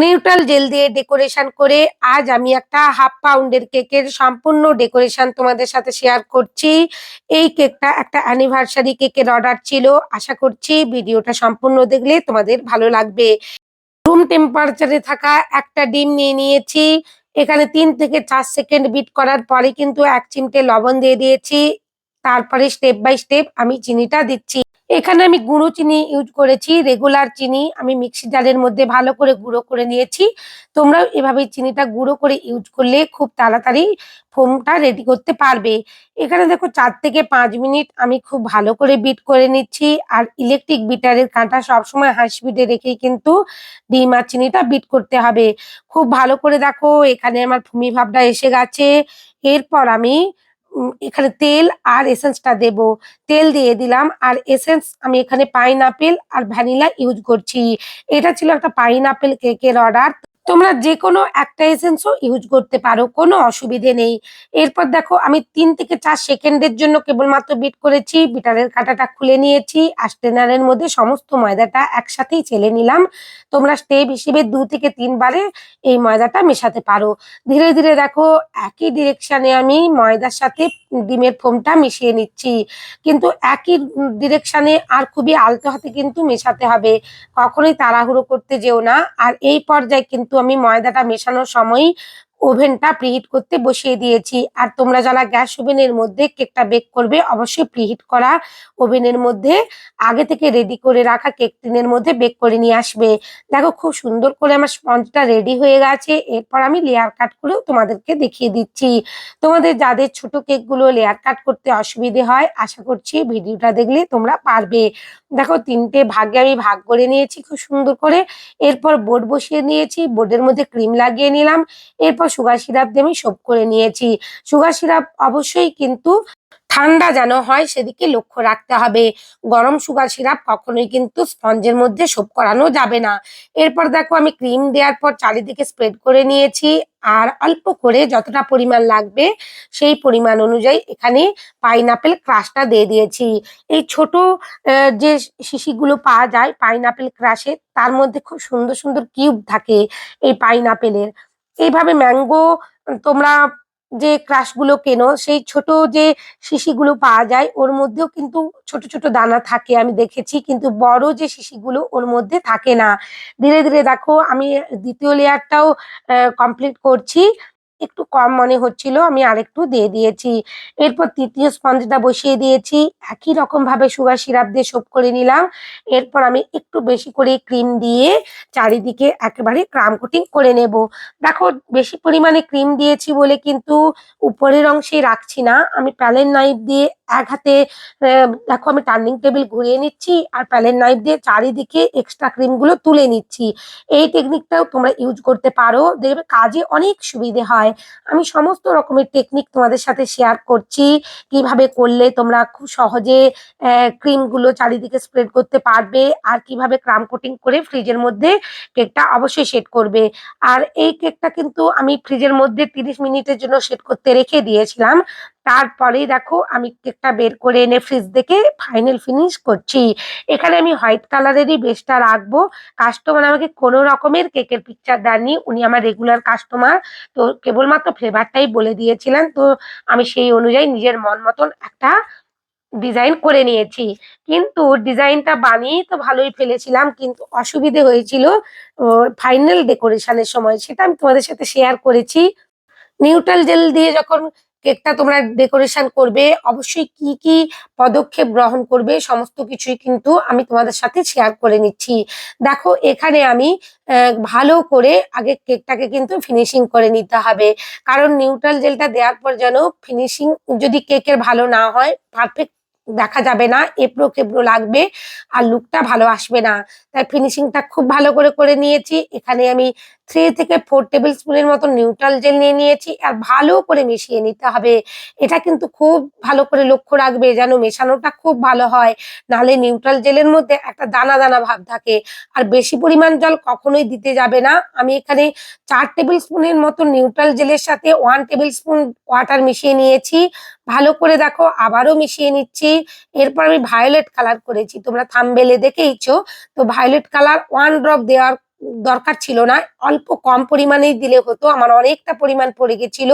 Neutral gel দিয়ে decoration করে আজ আমি একটা হাফ পাউন্ডের কেকের সম্পূর্ণ ডেকোরেশন তোমাদের সাথে শেয়ার করছি। এই কেকটা একটা অ্যানিভার্সারি কেকের অর্ডার ছিল। আশা করছি ভিডিওটা সম্পূর্ণ দেখলে তোমাদের ভালো লাগবে। রুম টেম্পারেচারে থাকা একটা ডিম নিয়ে নিয়েছি। এখানে তিন থেকে চার সেকেন্ড বিট করার পরে কিন্তু এক চিমটে লবণ দিয়ে দিয়েছি। তারপরে স্টেপ বাই স্টেপ আমি চিনিটা দিচ্ছি। এখানে আমি গুঁড়ো চিনি ইউজ করেছি রেগুলার চিনি। আমি মিক্সি জারের মধ্যে ভালো করে গুঁড়ো করে নিয়েছি। তোমরাও এভাবে চিনিটা গুঁড়ো করে ইউজ করলে খুব তাড়াতাড়ি ফোমটা রেডি করতে পারবে। এখানে দেখো চার থেকে পাঁচ মিনিট আমি খুব ভালো করে বিট করে নিচ্ছি। আর ইলেকট্রিক বিটারের কাঁটা সবসময় হাই স্পিডে রেখেই কিন্তু ডিম আর চিনিটা বিট করতে হবে। খুব ভালো করে দেখো, এখানে আমার ভূমি ভাবটা এসে গেছে। এরপর আমি এখানে তেল আর এসেন্সটা দেব। তেল দিয়ে দিলাম আর এসেন্স আমি এখানে পাইনাপেল আর ভ্যানিলা ইউজ করছি। এটা ছিল একটা পাইনাপেল কেকের অর্ডার। তোমরা যে কোনো একটা এসেন্সও ইউজ করতে পারো, কোনো অসুবিধে নেই। এরপর দেখো, আমি তিন থেকে চার সেকেন্ডের জন্য কেবলমাত্র বিট করেছি বিটারের কাঁটাটা খুলে নিয়েছি, আর স্টেনারের মধ্যে সমস্ত ময়দাটা একসাথেই ছেলে নিলাম। তোমরা স্টেপ হিসেবে দু থেকে তিনবারে এই ময়দাটা মেশাতে পারো। ধীরে ধীরে দেখো, একই ডিরেকশানে আমি ময়দার সাথে ডিমের ফোমটা মিশিয়ে নিচ্ছি। কিন্তু একই ডিরেকশানে আর খুবই আলতো হাতে কিন্তু মেশাতে হবে। কখনোই তাড়াহুড়ো করতে যেও না। আর এই পর্যায়ে কিন্তু আমি ময়দাটা মেশানোর সময় ওভেনটা প্রিহিট করতে বসিয়ে দিয়েছি। আর তোমরা যারা গ্যাস ওভেনের মধ্যে কেকটা বেক করবে, অবশ্যই প্রিহিট করা ওভেনের মধ্যে, আগে থেকে রেডি করে রাখা কেক টিনের মধ্যে বেক করে নিয়ে আসবে। দেখো খুব সুন্দর করে আমার স্পঞ্জটা রেডি হয়ে গেছে। এরপর আমি লেয়ার কাট করেও তোমাদেরকে দেখিয়ে দিচ্ছি। তোমাদের যাদের ছোট কেকগুলো লেয়ার কাট করতে অসুবিধে হয়, আশা করছি ভিডিওটা দেখলে তোমরা পারবে। দেখো তিনটে ভাগে আমি ভাগ করে নিয়েছি খুব সুন্দর করে। এরপর বোর্ড বসিয়ে নিয়েছি। বোর্ডের মধ্যে ক্রিম লাগিয়ে নিলাম। এরপর সুগার সিরাপ দিয়ে আমি সোপ করে নিয়েছি। সুগার সিরাপ অবশ্যই কিন্তু ঠান্ডা যেন হয় সেদিকে লক্ষ্য রাখতে হবে। গরম সুগার সিরাপ কখনোই কিন্তু স্পঞ্জের মধ্যে সোপ করানো যাবে না। এরপর দেখো আমি ক্রিম দেওয়ার পর চারিদিকে স্প্রেড করে নিয়েছি আর অল্প করে যতটা পরিমাণ লাগবে সেই পরিমাণ অনুযায়ী এখানে পাইনাপেল ক্রাশটা দিয়ে দিয়েছি। এই ছোট যে শিশিগুলো পাওয়া যায় পাইনাপেল ক্রাশে তার মধ্যে খুব সুন্দর সুন্দর কিউব থাকে এই পাইনাপেলের এইভাবে ম্যাঙ্গো তোমরা যে ক্রাশগুলো কেনো, সেই ছোট যে শিশিগুলো পাওয়া যায়, ওর মধ্যেও কিন্তু ছোট ছোট দানা থাকে, আমি দেখেছি, কিন্তু বড় যে শিশিগুলো ওর মধ্যে থাকে না। ধীরে ধীরে দেখো, আমি দ্বিতীয় লেয়ারটাও কমপ্লিট করছি। একটু কম মনে হচ্ছিল, আমি আরেকটু দিয়ে দিয়েছি। এরপর তৃতীয় স্পঞ্জটা বসিয়ে দিয়েছি। একই রকম ভাবে সুগার সিরাপ দিয়ে সোপ করে নিলাম। এরপর আমি একটু বেশি করে ক্রিম দিয়ে চারিদিকে একেবারে ক্রাম কোটিং করে নেব। দেখো, বেশি পরিমাণে ক্রিম দিয়েছি বলে কিন্তু উপরের অংশে রাখছি না। আমি প্যালেন নাইফ দিয়ে এক হাতে দেখো আমি টার্নিং টেবিল ঘুরিয়ে নিচ্ছি আর প্যালেন নাইফ দিয়ে চারিদিকে এক্সট্রা ক্রিমগুলো তুলে নিচ্ছি। এই টেকনিকটাও তোমরা ইউজ করতে পারো। দেখবে কাজে অনেক সুবিধে হয়। আমি সমস্ত রকমের টেকনিক তোমাদের সাথে শেয়ার করছি। কীভাবে করলে তোমরা খুব সহজে ক্রিমগুলো চারিদিকে স্প্রেড করতে পারবে আর কীভাবে ক্রাম কোটিং করে ফ্রিজের মধ্যে কেকটা অবশ্যই সেট করবে। আর এই কেকটা কিন্তু আমি ফ্রিজের মধ্যে তিরিশ মিনিটের জন্য সেট করতে রেখে দিয়েছিলাম। তারপরেই দেখো আমি কেকটা বের করে এনে ফ্রিজ থেকে ফাইনাল ফিনিশ করছি। এখানে আমি হোয়াইট কালারেরই বেসটা রাখব। কাস্টমার আমাকে কোনো রকমের কেকের পিকচার দেননি, উনি আমার রেগুলার কাস্টমার তো কেবলমাত্র ফ্লেভারটাই বলে দিয়েছিলেন। তো আমি সেই অনুযায়ী নিজের মন মতন একটা ডিজাইন করে নিয়েছি। কিন্তু ডিজাইনটা বানিয়েই তো ভালোই ফেলেছিলাম, কিন্তু অসুবিধে হয়েছিল। ফাইনাল ডেকোরেশনের সময়, সেটা আমি তোমাদের সাথে শেয়ার করেছি। নিউট্রাল জেল দিয়ে যখন কেকটা তোমরা ডেকোরেশন করবে, অবশ্যই কি কি পদক্ষেপ গ্রহণ করবে, সমস্ত কিছুই কিন্তু আমি তোমাদের সাথে শেয়ার করে নিচ্ছি। দেখো, এখানে আমি ভালো করে আগে কেকটাকে কিন্তু ফিনিশিং করে নিতে হবে। কারণ নিউট্রাল জেলটা দেওয়ার পর যেন ফিনিশিং যদি কেকের ভালো না হয় পারফেক্ট দেখা যাবে না এবড়ো খেবড়ো লাগবে আর লুকটা ভালো আসবে না। তাই ফিনিশিংটা খুব ভালো করে করে নিয়েছি। এখানে আমি থ্রি থেকে ফোর টেবিল স্পুনের মতো নিউট্রাল জেল নিয়ে নিয়েছি আর ভালো করে মিশিয়ে নিতে হবে। এটা কিন্তু খুব ভালো করে লক্ষ্য রাখবে যেন মেশানোটা খুব ভালো হয়, নাহলে নিউট্রাল জেলের মধ্যে একটা দানা দানা ভাব থাকে। আর বেশি পরিমাণ জল কখনোই দিতে যাবে না। আমি এখানে চার টেবিল স্পুনের মতো নিউট্রাল জেলের সাথে ওয়ান টেবিল স্পুন ওয়াটার মিশিয়ে নিয়েছি। ভালো করে দেখো, আবারও মিশিয়ে নিচ্ছি। এরপর আমি ভায়োলেট কালার করেছি। তোমরা থামবেলে দেখেইছো তো ভায়োলেট কালার ওয়ান ড্রপ দেওয়ার দরকার ছিল না। অল্প কম পরিমাণেই দিলে হতো। আমার অনেকটা পরিমাণ পড়ে গেছিল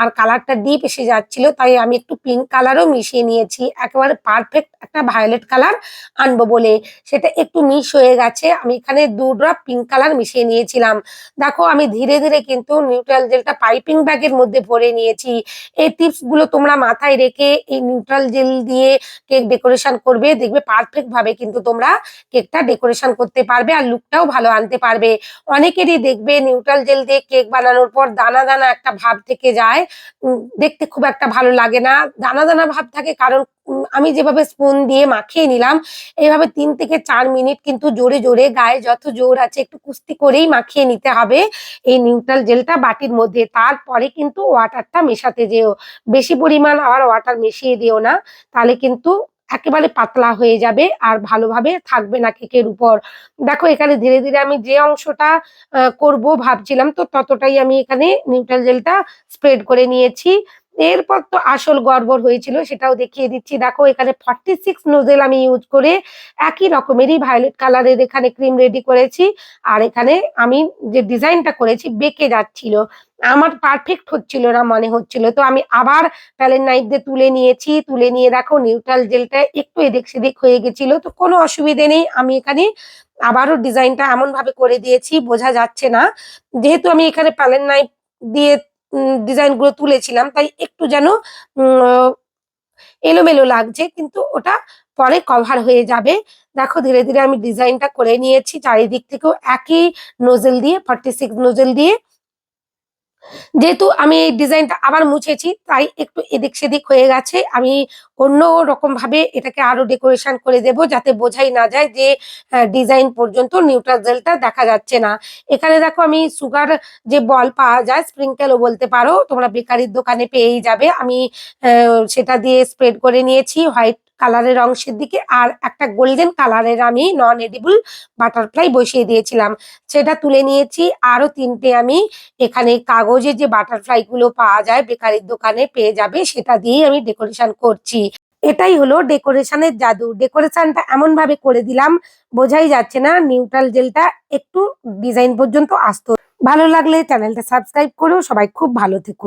আর কালারটা ডিপ এসে যাচ্ছিল, তাই আমি একটু পিঙ্ক কালারও মিশিয়ে নিয়েছি। একেবারে পারফেক্ট একটা ভায়োলেট কালার আনব বলে। সেটা একটু মিস হয়ে গেছে। আমি এখানে দু ড্রপ পিঙ্ক কালার মিশিয়ে নিয়েছিলাম। দেখো, আমি ধীরে ধীরে কিন্তু নিউট্রাল জেলটা পাইপিং ব্যাগের মধ্যে ভরে নিয়েছি। এই টিপসগুলো তোমরা মাথায় রেখে এই নিউট্রাল জেল দিয়ে কেক ডেকোরেশন করবে। দেখবে পারফেক্ট ভাবে কিন্তু তোমরা কেকটা ডেকোরেশন করতে পারবে আর লুকটাও ভালো আনতে পারবে। অনেকেরই দেখবে নিউট্রাল জেল দিয়ে কেক বানানোর পর দানা দানা একটা ভাব থেকে যায়। দেখতে খুব একটা ভালো লাগে না। দানা দানা ভাব থাকে কারণ আমি যেভাবে স্পুন দিয়ে মাখিয়ে নিলাম, এইভাবে তিন থেকে চার মিনিট কিন্তু জোরে জোরে গায়ে যত জোর আছে একটু কুস্তি করেই মাখিয়ে নিতে হবে এই নিউট্রাল জেলটা বাটির মধ্যে। তারপরে কিন্তু ওয়াটারটা মেশাতে যেও। বেশি পরিমাণ আবার ওয়াটার মিশিয়ে দিও না। তাহলে কিন্তু একেবারে পাতলা হয়ে যাবে আর ভালোভাবে থাকবে না কেকের উপর। দেখো, এখানে ধীরে ধীরে আমি যে অংশটা করব ভাবছিলাম, তো ততটাই আমি এখানে নিউট্রাল জেলটা স্প্রেড করে নিয়েছি। এরপর তো আসল গড়বড় হয়েছিল, সেটাও দেখিয়ে দিচ্ছি। দেখো, এখানে ফর্টি সিক্স নোজেল আমি ইউজ করে একই রকমেরই ভায়োলেট কালারের এখানে ক্রিম রেডি করেছি। আর এখানে আমি যে ডিজাইনটা করেছি, বেঁকে যাচ্ছিল। আমার পারফেক্ট হচ্ছিল না, মনে হচ্ছিল। তো আমি আবার প্যালেন নাইফ দিয়ে তুলে নিয়েছি। তুলে নিয়ে দেখো নিউট্রাল জেলটা একটু এদিক সেদিক হয়ে গেছিল। তো কোনো অসুবিধে নেই, আমি এখানে আবারও ডিজাইনটা এমন ভাবে করে দিয়েছি, বোঝা যাচ্ছে না। যেহেতু আমি এখানে প্যালেন নাইফ দিয়ে ডিজাইনগুলো তুলেছিলাম, তাই একটু যেন এলোমেলো লাগছে, কিন্তু ওটা পরে কভার হয়ে যাবে। দেখো, ধীরে ধীরে আমি ডিজাইনটা করে নিয়েছি, চারিদিক থেকেও একই নোজেল দিয়ে ফর্টি সিক্স নোজেল দিয়ে। যেহেতু আমি এই ডিজাইনটা আবার মুছেছি, তাই একটু এদিক সেদিক হয়ে গেছে। আমি অন্য রকম ভাবে এটাকে আরও ডেকোরেশন করে দেব যাতে বোঝাই না যায় যে ডিজাইন পর্যন্ত নিউট্রাল জেলটা দেখা যাচ্ছে না। এখানে দেখো আমি সুগার যে বল পাওয়া যায় স্প্রিঙ্কেলও বলতে পারো, তোমরা বেকারির দোকানে পেয়েই যাবে। আমি সেটা দিয়ে স্প্রেড করে নিয়েছি হোয়াইট কালারের অংশের দিকে আর একটা গোল্ডেন কালারের আমি নন এডিবল বাটারফ্লাই বসিয়ে দিয়েছিলাম। সেটা তুলে নিয়েছি। আরও তিনটে আমি এখানে কাগজে যে বাটারফ্লাই গুলো পাওয়া যায় বেকারির দোকানে পেয়ে যাবে সেটা দিয়েই আমি ডেকোরেশন করছি। এটাই হলো ডেকোরেশনের জাদু। ডেকোরেশনটা এমন ভাবে করে দিলাম, বোঝাই যাচ্ছে না নিউট্রাল জেলটা একটু ডিজাইন পর্যন্ত আসতো। ভালো লাগলে চ্যানেলটা সাবস্ক্রাইব করো। সবাই খুব ভালো থেকো।